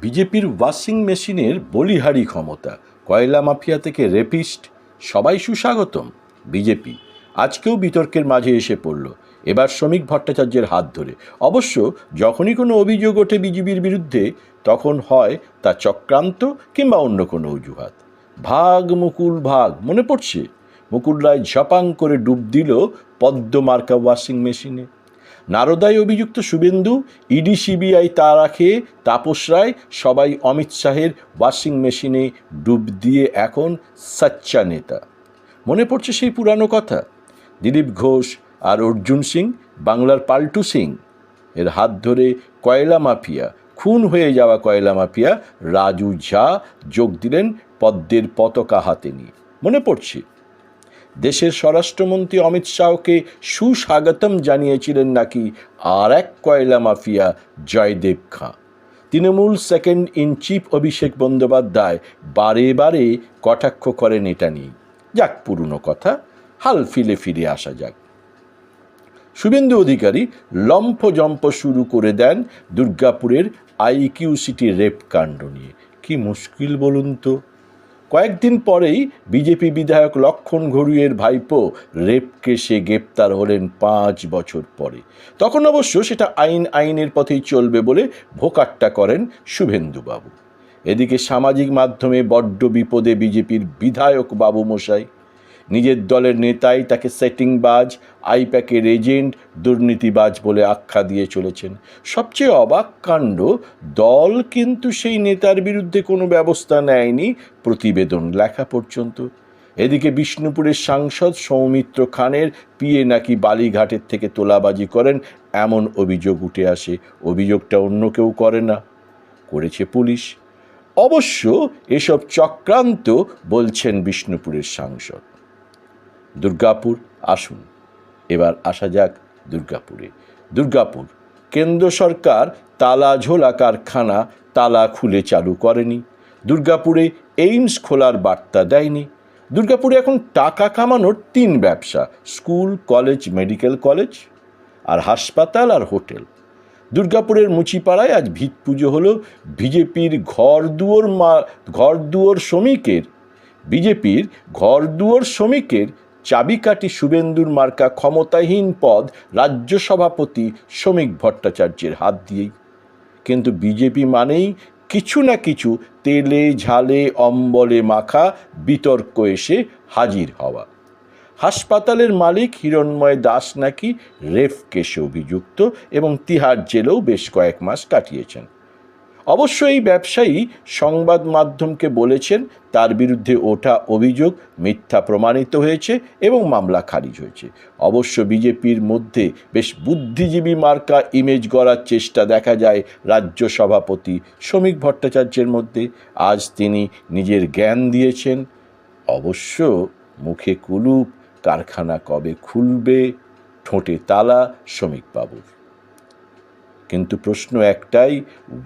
বিজেপির ওয়াশিং মেশিনের বলিহারি ক্ষমতা। কয়লা মাফিয়া থেকে রেপিস্ট, সবাই সুস্বাগতম, বিজেপি। আজকেও বিতর্কের মাঝে এসে পড়ল। এবার শ্রমিক ভট্টাচার্যের হাত ধরে। অবশ্য যখনই কোনো অভিযোগ ওঠে বিজেপির বিরুদ্ধে, তখন হয় তা চক্রান্ত কিংবা অন্য কোনো অজুহাত। ভাগ মুকুল ভাগ, মনে পড়ছে? মুকুল রায় ঝপাং করে ডুব দিল পদ্ম মার্কা ওয়াশিং মেশিনে। নারদায় অভিযুক্ত শুভেন্দু, ইডি, সিবিআই, তারা খেয়ে তাপস রায়, সবাই অমিত শাহের ওয়াশিং মেশিনে ডুব দিয়ে এখন সাচ্চা নেতা। মনে পড়ছে সেই পুরানো কথা? দিলীপ ঘোষ আর অর্জুন সিং, বাংলার পাল্টু সিং। এর হাত ধরে কয়লা মাফিয়া, খুন হয়ে যাওয়া কয়লা মাফিয়া রাজু ঝা যোগ দিলেন পদ্মের পতাকা হাতে নিয়ে। মনে পড়ছে দেশের স্বরাষ্ট্রমন্ত্রী অমিত শাহকে সুস্বাগতম জানিয়েছিলেন নাকি আর এক কয়লা mafia Joydeb Khan. Trinamool second in chief Abhishek Bandyopadhyay বারে বারে কটাক্ষ করেন এটা নিয়ে। যাক, পুরনো কথা, হাল ফিলে ফিরে আসা যাক। শুভেন্দু অধিকারী লম্ফ জম্প শুরু করে দেন দুর্গাপুরের আইকিউ সিটি রেপ কাণ্ড নিয়ে। কি মুশকিল বলুন তো। কয়েকদিন পরেই বিজেপি বিধায়ক লক্ষণ ঘড়ুইয়ের ভাইপো রেপ কেসে গ্রেপ্তার হলেন পাঁচ বছর পরে। তখন অবশ্য সেটা আইন আইনের পথেই চলবে বলে ভোকাট্টা করেন শুভেন্দুবাবু। এদিকে সামাজিক মাধ্যমে বড্ড বিপদে বিজেপির বিধায়ক বাবু মশাই নিজের দলের নেতাই তাকে সেটিংবাজ আইপ্যাকের এজেন্ট দুর্নীতিবাজ বলে আখ্যা দিয়ে চলেছেন। সবচেয়ে অবাক কাণ্ড, দল কিন্তু সেই নেতার বিরুদ্ধে কোনো ব্যবস্থা নেয়নি প্রতিবেদন লেখা পর্যন্ত। এদিকে বিষ্ণুপুরের সাংসদ সৌমিত্র খানের পিয়ে নাকি বালিঘাটের থেকে তোলাবাজি করেন, এমন অভিযোগ উঠে আসে। অভিযোগটা অন্য কেউ করে না, করেছে পুলিশ। অবশ্য এসব চক্রান্ত, বলছেন বিষ্ণুপুরের সাংসদ। দুর্গাপুর আসুন। এবার আসা যাক দুর্গাপুরে। দুর্গাপুর, কেন্দ্র সরকার তালা ঝোলা কারখানা, তালা খুলে চালু করেনি। দুর্গাপুরে এইমস খোলার বার্তা দেয়নি। দুর্গাপুরে এখন টাকা কামানোর তিন ব্যবসা, স্কুল, কলেজ, মেডিকেল কলেজ আর হাসপাতাল আর হোটেল। দুর্গাপুরের মুচিপাড়ায় আজ ভিত পুজো হলো বিজেপির ঘর দুয়ার মা ঘর দুয়ার শ্রমিকের বিজেপির ঘর দুয়ার শ্রমিকের চাবিকাঠি শুভেন্দুর মার্কা ক্ষমতাহীন পদ রাজ্য সভাপতি শ্রমিক ভট্টাচার্যের হাত দিয়েই। কিন্তু বিজেপি মানেই কিছু না কিছু তেলে, ঝালে, অম্বলে মাখা বিতর্ক এসে হাজির হওয়া। হাসপাতালের মালিক হিরণময় দাস নাকি রেফ কেসে অভিযুক্ত এবং তিহার জেলেও বেশ কয়েক মাস কাটিয়েছেন। অবশ্য এই ব্যবসায়ী সংবাদ মাধ্যমকে বলেছেন, তার বিরুদ্ধে ওঠা অভিযোগ মিথ্যা প্রমাণিত হয়েছে এবং মামলা খারিজ হয়েছে। অবশ্য বিজেপির মধ্যে বেশ বুদ্ধিজীবী মার্কা ইমেজ গড়ার চেষ্টা দেখা যায় রাজ্য সভাপতি শ্রমিক ভট্টাচার্যের মধ্যে। আজ তিনি নিজের জ্ঞান দিয়েছেন, অবশ্য মুখে কুলুপ, কারখানা কবে খুলবে, ঠোঁটে তালা, শ্রমিকবাবুর। কিন্তু প্রশ্ন একটাই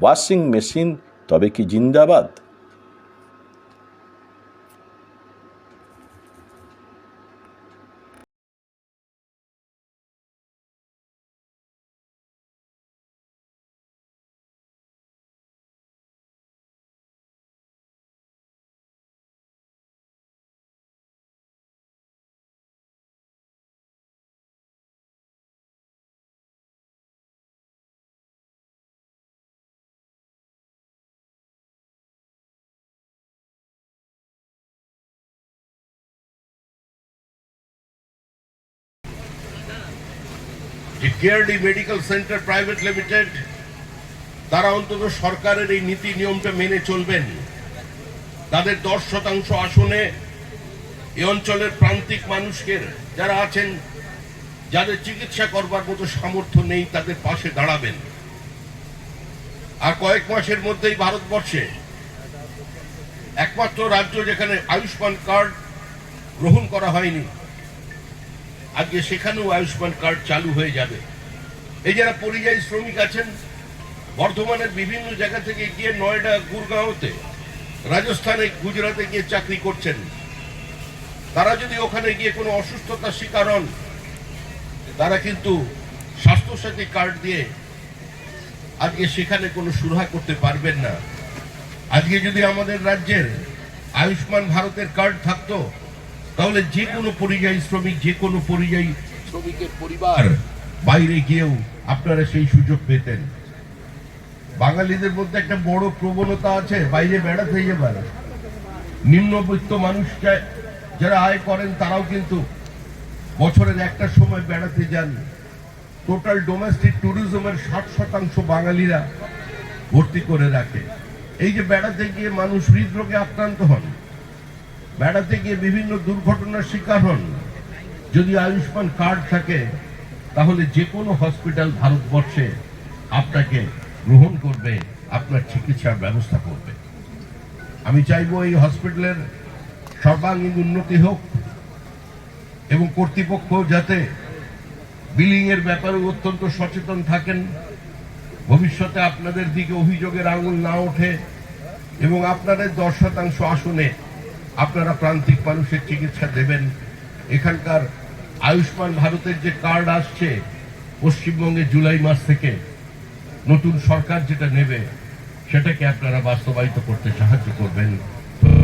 ওয়াশিং মেশিন তবে কি জিন্দাবাদ? কেয়ারডি মেডিকেল সেন্টার প্রাইভেট লিমিটেড, তারা অন্তত সরকারের এই নীতি নিয়মটা মেনে চলবেন। তাদের দশ শতাংশ আসনে এ অঞ্চলের প্রান্তিক মানুষকে যারা আছেন, যাদের চিকিৎসা করবার মতো সামর্থ্য নেই, তাদের পাশে দাঁড়াবেন। আর কয়েক মাসের মধ্যেই ভারতবর্ষে একমাত্র রাজ্য যেখানে আয়ুষ্মান কার্ড গ্রহণ করা হয়নি আজকে সেখানেও আয়ুষ্মান কার্ড চালু হয়ে যাবে। এই যারা পরিযায়ী শ্রমিক আছেন, বর্ধমানের বিভিন্ন জায়গা থেকে গিয়ে নয়ডা, গুরগাঁওতে, রাজস্থানে গুজরাটে গিয়ে চাকরি করছেন। তারা যদি ওখানে গিয়ে কোনো অসুস্থতার শিকার হন, তারা কিন্তু স্বাস্থ্যসাথী কার্ড দিয়ে আজকে সেখানে কোনো সুরাহা করতে পারবেন না। আজকে যদি আমাদের রাজ্যের আয়ুষ্মান ভারতের কার্ড থাকতো তাহলে যে কোনো পরিযায়ী শ্রমিক, যে কোনো পরিযায়ী শ্রমিকের পরিবার বাইরে গিয়েও আপনারা সেই সুযোগ পেতেন। বাঙালিদের মধ্যে একটা বড় প্রবণতা আছে, বাইরে বেড়াতে যাবার নিম্নবিত্ত মানুষকে যারা আয় করেন তারাও কিন্তু বছরের একটা সময় বেড়াতে যান। টোটাল ডোমেস্টিক ট্যুরিজমের ষাট শতাংশ বাঙালিরা ভর্তি করে রাখে। এই যে বেড়াতে গিয়ে মানুষ হৃদরোগে আক্রান্ত হন বেড়াতে গিয়ে বিভিন্ন দুর্ঘটনার শিকার হন। যদি আয়ুষ্মান কার্ড থাকে, তাহলে যে কোনো হসপিটাল ভারতবর্ষে আপনাকে গ্রহণ করবে, আপনার চিকিৎসার ব্যবস্থা করবে। আমি চাইব এই হসপিটালের সর্বাঙ্গীন উন্নতি হোক এবং কর্তৃপক্ষ যাতে বিলিং এর ব্যাপারে অত্যন্ত সচেতন থাকেন। ভবিষ্যতে আপনাদের দিকে অভিযোগের আঙুল না ওঠে এবং আপনাদের দশ শতাংশ আসনে আপনারা প্রান্তিক মানুষের চিকিৎসা দেবেন। এখানকার আয়ুষ্মান ভারতের যে কার্ড আসছে, পশ্চিমবঙ্গে জুলাই মাস থেকে নতুন সরকার যেটা নেবে, সেটাকে আপনারা বাস্তবায়িত করতে সাহায্য করবেন।